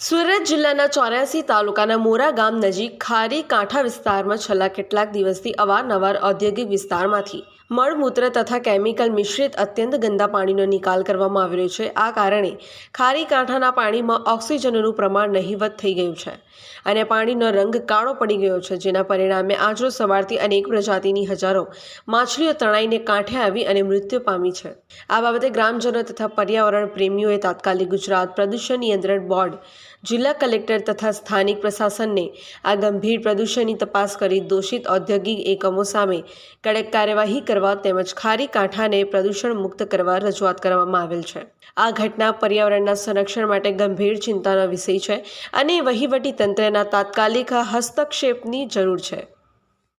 સુરત જિલ્લાના ચોર્યાસી તાલુકાના મોરા ગામ નજીક ખારી કાંઠા વિસ્તારમાં છેલ્લા કેટલાક દિવસથી અવારનવાર ઔદ્યોગિક વિસ્તારમાંથી મળમૂત્ર તથા કેમિકલ મિશ્રિત અત્યંત ગંદા પાણીનો નિકાલ કરવામાં આવી રહ્યો છે. આ કારણે ખારી કાંઠાના પાણીમાં ઓક્સિજનનું પ્રમાણ નહિવત થઈ ગયું છે અને પાણીનો રંગ કાળો પડી ગયો છે, જેના પરિણામે આજરોજ સવારથી અનેક પ્રજાતિની હજારો માછલીઓ તણાઈને કાંઠે આવી અને મૃત્યુ પામી છે. આ બાબતે ગ્રામજનો તથા પર્યાવરણ પ્રેમીઓએ તાત્કાલિક ગુજરાત પ્રદૂષણ નિયંત્રણ બોર્ડ જિલ્લા કલેક્ટર તથા સ્થાનિક પ્રશાસનને આ ગંભીર પ્રદૂષણની તપાસ કરી દોષિત ઔદ્યોગિક એકમો સામે કડક કાર્યવાહી કરવા તેમજ ખારી કાંઠાને પ્રદૂષણ મુક્ત કરવા રજૂઆત કરવામાં આવેલ છે. આ ઘટના પર્યાવરણના સંરક્ષણ માટે ગંભીર ચિંતાનો વિષય છે અને વહીવટી તંત્રના તાત્કાલિક હસ્તક્ષેપની જરૂર છે.